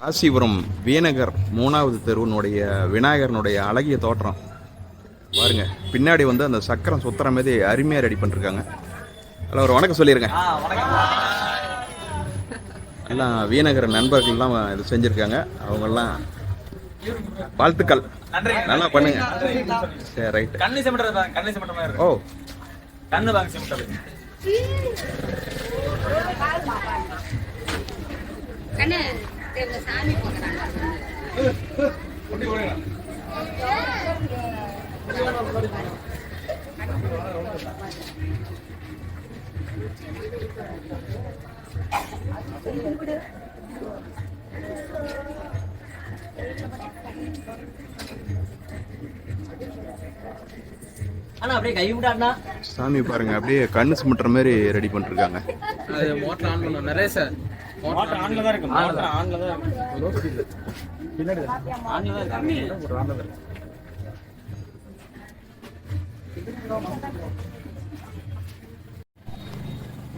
ராசிபுரம் வியநகர் மூணாவது தெருவினுடைய விநாயகரனுடைய அழகிய தோற்றம். பாருங்க பின்னாடி வந்து அந்த சக்கரம் சுத்துற மாதிரி அருமையாக ரெடி பண்ணிருக்காங்க. அதில் ஒரு வணக்கம் சொல்லியிருங்க எல்லாம் வியநகர நண்பர்கள்லாம் இது செஞ்சுருக்காங்க. அவங்கெல்லாம் வாழ்த்துக்கள். நன்றி. நல்லா பண்ணுங்க. சரி இருக்கு. ஓ. கண்ணு. சாமி பாருங்க அப்படியே கண்ணு சுமட்டுற மாதிரி ரெடி பண்ணிருக்காங்க அது மோட்டர் ஆன் பண்ணும் நிறைய சார் மோட்டர் ஆன்ல தான் இருக்கு. மோட்டர் ஆன்ல தான் இருக்கு. பின்னாடி ஆன்ல தான் இருக்கு. ஒரு ஆன்ல தான் இருக்கு.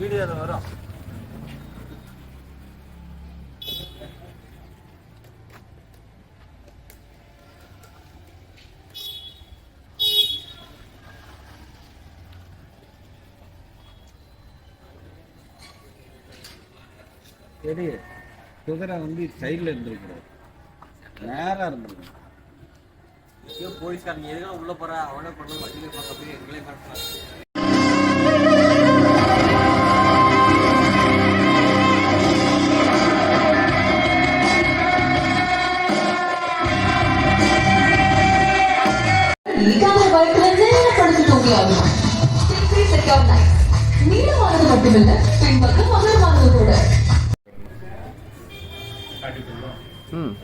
வீடியோ வரும். சரி குதிரை வந்து சைடில் இருந்திருக்கிறார். நேராக இருந்திருக்கும் ஐயோ போலீஸ்காரங்க எதுக்காக உள்ள போற? அவனே பண்ண வண்டியில போங்க அப்படியே எங்களே நைட் நீளமானது மட்டுமில்ல பின்பக்கம் அகலமானது கூட. ம்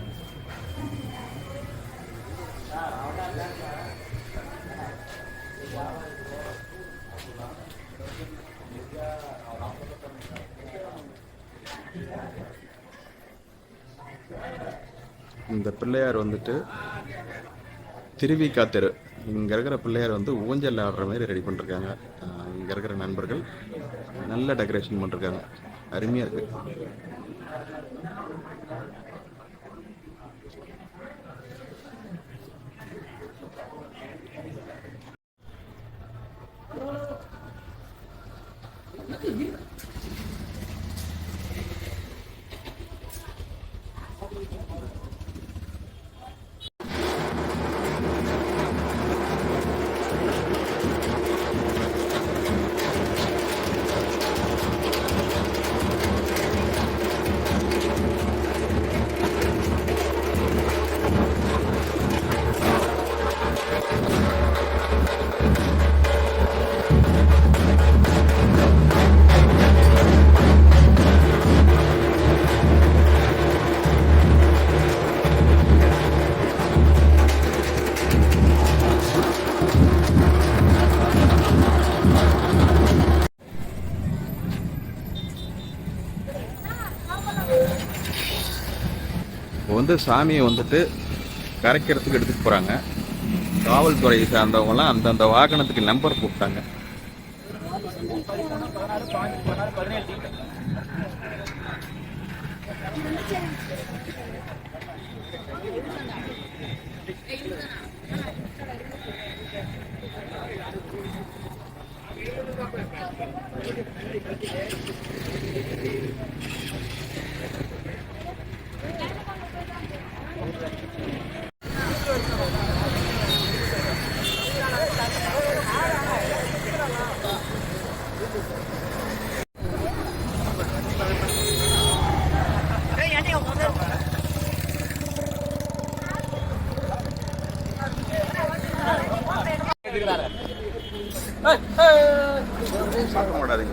இந்த பிள்ளையார் வந்துட்டு திருவிக்கா தெரு. இங்கே இருக்கிற பிள்ளையார் வந்து ஊஞ்சல் ஆடுற மாதிரி ரெடி பண்ணிருக்காங்க. இங்கே இருக்கிற நண்பர்கள். நல்ல டெக்கரேஷன் பண்ணிருக்காங்க. அருமையாக இருக்கு. வந்து சாமியை வந்துட்டு கரைக்கிறதுக்கு எடுத்துட்டு போகிறாங்க காவல்துறையை சார்ந்தவங்கலாம் அந்தந்த வாகனத்துக்கு நம்பர் போட்டாங்க.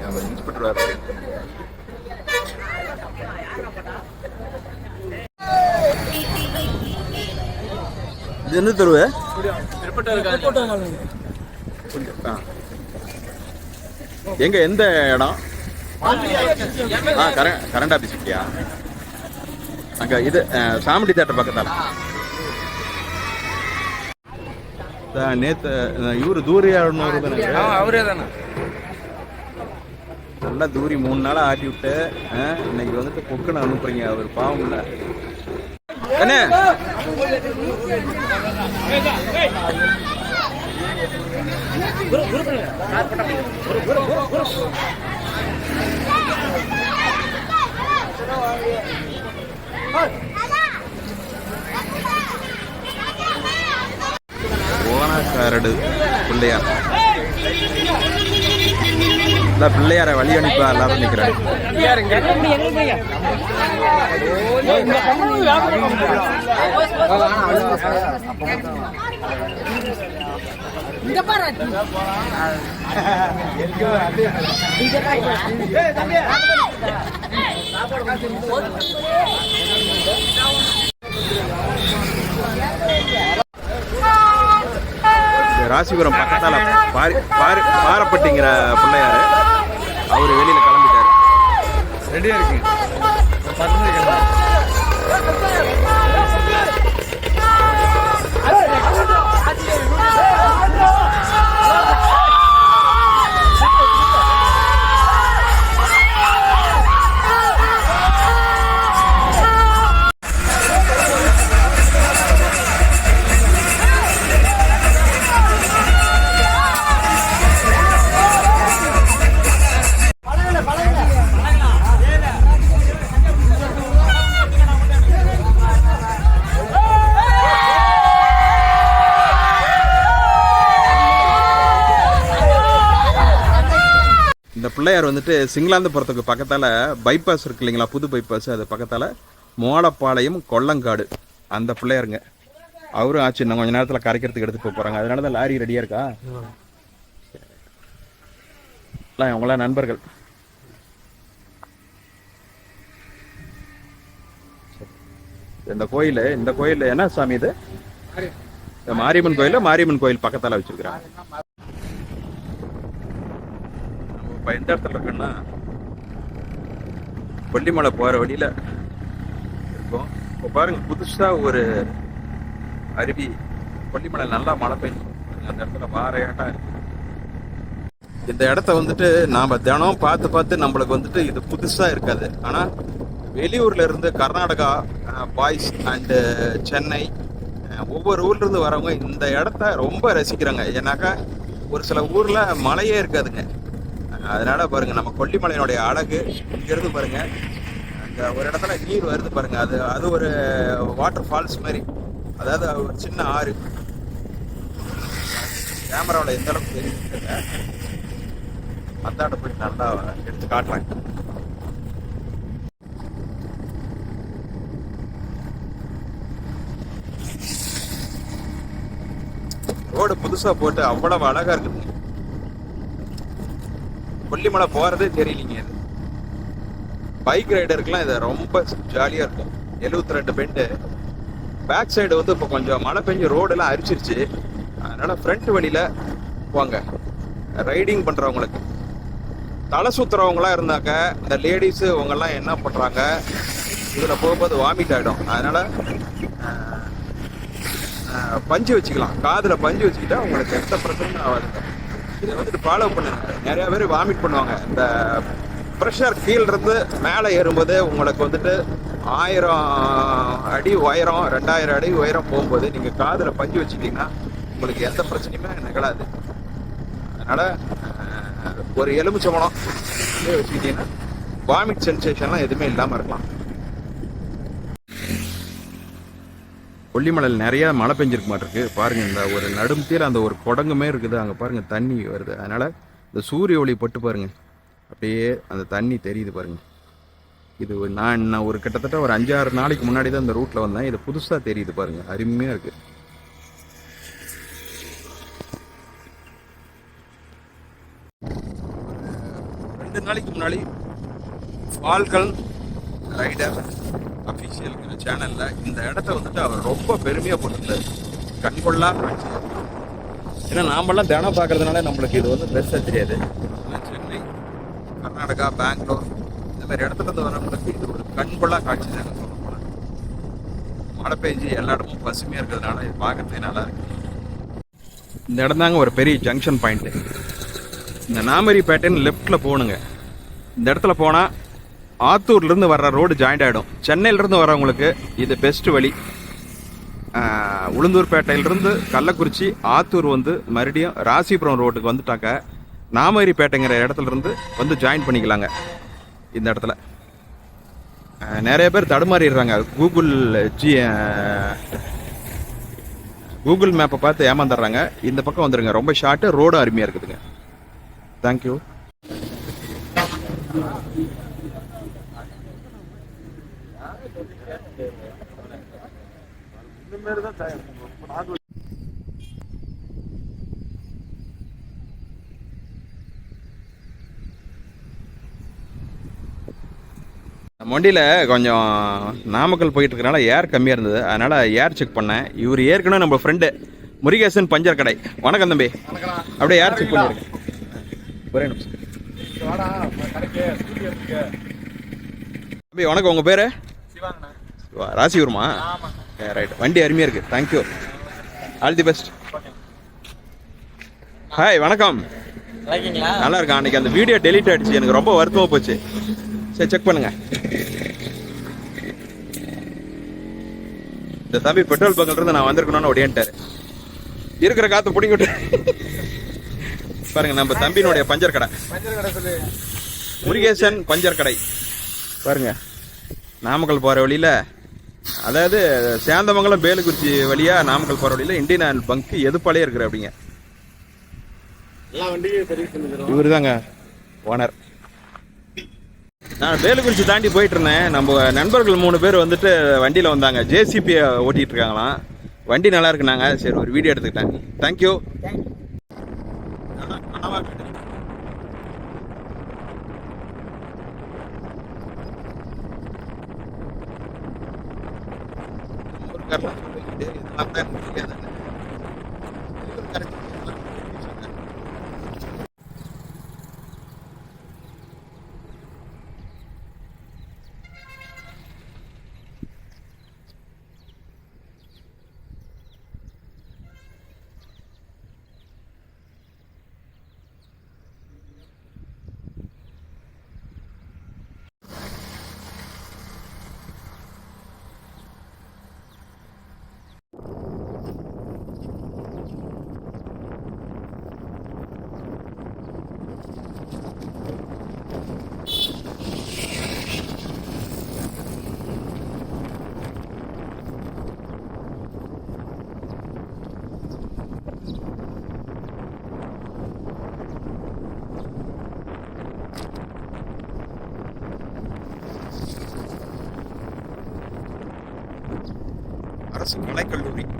அவர் இன்ஸ்பெக்டர் வேறு இது என்ன தெருவு எங்க எந்த இடம்? ஆ கரண்ட் கரண்ட் ஆஃபீஸ் இருக்கியா அங்க இது அஹ், தேட்டர் பக்கத்தால அஹ், இவரு தூரியாடுனவர் அவரே தானே. நல்லா தூரி மூணு நாளா ஆட்டி விட்டு இன்னைக்கு வந்துட்டு பொக்குன்னு அனுப்புறீங்க அவர் பாவம் இல்ல. கண்ணு கரடு பிள்ளையார் இந்த பிள்ளையாரை வழி அனுப்ப எல்லாரும் நிற்கிறாங்க இந்த ராசிபுரம் பக்கத்தால் பாரி பாரி பாரப்பட்டிங்கிற பிள்ளையார். அவர் வெளியில் கிளம்பிட்டார். ரெடியாக இருக்கு பிள்ளையார் வந்துட்டு சிங்களாந்தபுரத்துக்கு பக்கத்தால பைபாஸ் இருக்கு இல்லைங்களா? புது பைபாஸ் அது பக்கத்தால மோளப்பாளையம் கொல்லங்காடு. அந்த பிள்ளையாருங்க. அவரும் ஆச்சு இன்னும் கொஞ்ச நேரத்தில் கரைக்கிறதுக்கு எடுத்து போக போறாங்க. அதனால தான் லாரி ரெடியா இருக்கா? எல்லாம் இவங்களாம் நண்பர்கள். இந்த கோயில் இந்த கோயில் என்ன சாமி இது? மாரியம்மன் கோயில்? மாரியம்மன் கோயில் பக்கத்தால வச்சிருக்கிறாங்க நம்ம இப்போ எந்த இடத்துல இருக்கோம்னா கொல்லிமலை போகிற வழியில இருக்கும். இப்போ பாருங்க புதுசா ஒரு அருவி கொல்லிமலை நல்லா மழை பெய்யும். அந்த இடத்துல வாரையாட்டாக இருக்கு. இந்த இடத்த வந்துட்டு நாம தினம் பார்த்து பார்த்து நம்மளுக்கு வந்துட்டு இது புதுசாக இருக்காது. ஆனால் வெளியூர்ல இருந்து கர்நாடகா பாய்ஸ் அண்டு சென்னை ஒவ்வொரு ஊர்ல இருந்து வரவங்க இந்த இடத்த ரொம்ப ரசிக்கிறாங்க. ஏன்னாக்கா ஒரு சில ஊர்ல மழையே இருக்காதுங்க. அதனால பாருங்க நம்ம கொல்லிமலையினுடைய அழகு இங்க இருந்து பாருங்க. அங்க ஒரு இடத்துல நீர் வருது பாருங்க. அது அது ஒரு வாட்டர் ஃபால்ஸ் மாதிரி. அதாவது ஒரு சின்ன ஆறு. கேமராவில் எந்த அளவுக்கு தெரியுது தெரியல. அந்தாண்ட போய் நல்லா எடுத்து காட்டுறாங்க. ரோடு புதுசா போட்டு அவ்வளவு அழகா இருக்குதுங்க. கொல்லிமலை போகிறதே தெரியலீங்க இது. பைக் ரைடருக்குலாம் இது ரொம்ப ஜாலியாக இருக்கும். 72 ரெண்டு பெண்டு பேக் சைடு வந்து இப்போ கொஞ்சம் மழை பெஞ்சு ரோடெல்லாம் அரிச்சிருச்சு. அதனால் ஃப்ரண்ட் வழியில் போங்க. ரைடிங் பண்ணுறவங்களுக்கு தலை சுற்றுறவங்களாம் இருந்தாக்க இந்த லேடிஸு இவங்கெல்லாம் என்ன பண்ணுறாங்க இதில் போகும்போது வாமிட் ஆகிடும் அதனால் பஞ்சு வச்சுக்கலாம். காதில் பஞ்சு வச்சுக்கிட்டா உங்களுக்கு எந்த பிரச்சனையும் ஆகாதுங்க. இதை வந்துட்டு ஃபாலோ பண்ணுங்க. நிறைய பேர் வாமிட் பண்ணுவாங்க. இந்த ப்ரெஷர் கீழேருந்து மேலே ஏறும்போது உங்களுக்கு வந்துட்டு ஆயிரம் அடி உயரம் ரெண்டாயிரம் அடி உயரம் போகும்போது நீங்கள் காதில் பஞ்சு வச்சுக்கிட்டிங்கன்னா உங்களுக்கு எந்த பிரச்சனையுமே நிகழாது. அதனால் ஒரு எலுமிச்சம்பழம் வச்சுக்கிட்டிங்கன்னா வாமிட் சென்சேஷன்லாம் எதுவுமே இல்லாமல் இருக்கலாம். கொல்லிமலையில் நிறையா மழை பெஞ்சிருக்க மாட்டிருக்கு. பாருங்கள் இந்த ஒரு நடுமத்தியில் அந்த ஒரு குடங்குமே இருக்குது. அங்கே பாருங்கள் தண்ணி வருது. அதனால் இந்த சூரிய ஒளி பட்டு பாருங்க. அப்படியே அந்த தண்ணி தெரியுது பாருங்கள் இது நான் நான் ஒரு கிட்டத்தட்ட ஒரு அஞ்சாறு நாளைக்கு முன்னாடி தான் இந்த ரூட்டில் வந்தேன். இது புதுசாக தெரியுது பாருங்கள் அருமையாக இருக்குது ரெண்டு நாளைக்கு முன்னாடி பால்கள் ரைடர் அஃபிஷியல் சேனல்ல இந்த இடத்த வந்துட்டு அவர் ரொம்ப பெருமையா போட்டிருந்தாரு. கண்கொள்ளா காட்சி. ஏன்னா நாமெல்லாம் தினம் பார்க்கறதுனால நம்மளுக்கு இது வந்து பெருசா தெரியாது. ஆனா சென்னை கர்நாடகா பெங்களூர் இந்த மாதிரி இடத்துல இருந்து வரவங்களுக்கு இது ஒரு கண்கொள்ளா காட்சி தாங்க சொல்ல போனா. மழை பெஞ்சு எல்லா இடமும் பசுமையா இருக்கிறதுனால இது பார்க்கறதுக்கு நல்லா இருக்கு. இந்த இடம் தாங்க ஒரு பெரிய ஜங்ஷன் பாயிண்ட் இந்த நாமரிப்பேட்டைன்னு லெஃப்ட்ல போகணுங்க. இந்த இடத்துல போனா ஆத்தூர்லேருந்து வர்ற ரோடு ஜாயிண்ட் ஆகிடும் சென்னையிலேருந்து வரவங்களுக்கு இது பெஸ்ட் வழி. உளுந்தூர்பேட்டையிலிருந்து கள்ளக்குறிச்சி ஆத்தூர் வந்து மறுபடியும் ராசிபுரம் ரோட்டுக்கு வந்துட்டாக்க நாமரிப்பேட்டைங்கிற இடத்துல இருந்து வந்து ஜாயின் பண்ணிக்கலாங்க. இந்த இடத்துல. நிறைய பேர் தடுமாறிடுறாங்க. கூகுள் ஜி கூகுள் மேப்பை பார்த்து ஏமாந்துடுறாங்க. இந்த பக்கம் வந்துடுங்க ரொம்ப ஷார்ட்டு ரோடு அருமையாக இருக்குதுங்க. தேங்க்யூ நம்ம வண்டியில் கொஞ்சம் நாமக்கல் போயிட்டு இருக்கனால ஏர் கம்மியாக இருந்தது. அதனால் ஏர் செக் பண்ணேன். இவர் ஏற்கனவே நம்ம ஃப்ரெண்டு முருகேசன் பஞ்சர் கடை. வணக்கம் தம்பி. அப்படியே ஏர் செக் பண்ணிருக்கேன் ஒரே நிமிஷம். தம்பி வணக்கம். உங்கள் பேர்? ராசிபுரமா ரைட் வண்டி அருமையாக இருக்குது thank you all the best hi வணக்கம். நல்லா இருக்கேன். அன்னைக்கு அந்த வீடியோ டெலீட் ஆயிடுச்சு. எனக்கு ரொம்ப வருத்தமாக போச்சு. சரி செக் பண்ணுங்க. இந்த தம்பி பெட்ரோல் பங்கில் இருந்து நான் வந்திருக்கணும்னு ஒடியான்ட்டாரு இருக்கிற காற்று பிடிங்கிட்டு பாருங்க நம்ம தம்பியினுடைய பஞ்சர் கடை. பஞ்சர் கடை சொல்லு. முருகேசன் பஞ்சர் கடை. பாருங்க. நாமக்கல் போகிற வழியில் அதாவது சேந்தமங்கலம் பேலுக்குறிச்சி வழியாக நாமக்கல் போகிற வழியில் இந்தியன் ஆயில் பங்க் எதுப்பாலே இருக்கிற அப்படிங்க. இவர் தாங்க ஓனர். நான் வேலுக்குறிச்சி தாண்டி போயிட்டு இருந்தேன். நம்ம நண்பர்கள் மூணு பேர் வந்துட்டு வண்டியில் வந்தாங்க. ஜேசிபி ஓட்டிட்டு இருக்காங்களாம். வண்டி நல்லா இருக்குனாங்க சரி ஒரு வீடியோ எடுத்துக்கிட்டேன். Thank you Gotta c'est pour l'école de lui.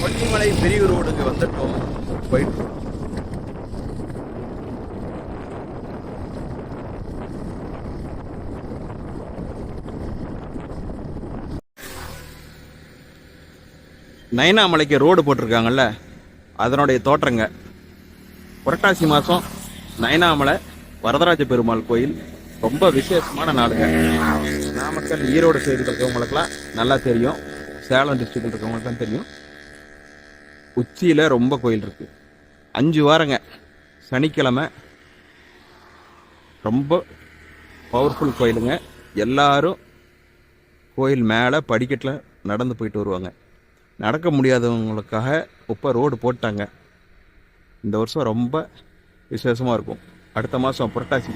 Kollimalai பெரிய ரோடுக்கு வந்துட்டோம். போயிட்டு நயனாமலைக்கு ரோடு போட்டிருக்காங்கல்ல அதனுடைய தோற்றங்க. புரட்டாசி மாதம் நயனாமலை வரதராஜ பெருமாள் கோயில் ரொம்ப விசேஷமான நாடுங்க நாமக்கல் ஈரோடு சைடில் இருக்கவங்களுக்குலாம் நல்லா தெரியும். சேலம் டிஸ்ட்ரிக்டில் இருக்கவங்களுக்குலாம் தெரியும். உச்சியில் ரொம்ப கோயில் இருக்குது அஞ்சு வாரங்க. சனிக்கிழமை ரொம்ப பவர்ஃபுல் கோயிலுங்க. எல்லாரும் கோயில் மேலே படிக்கட்டில் நடந்து போயிட்டு வருவாங்க. நடக்க முடியாதவங்களுக்காக இப்போ ரோடு போட்டாங்க. இந்த வருஷம் ரொம்ப விசேஷமாக இருக்கும். அடுத்த மாதம் புரட்டாசி.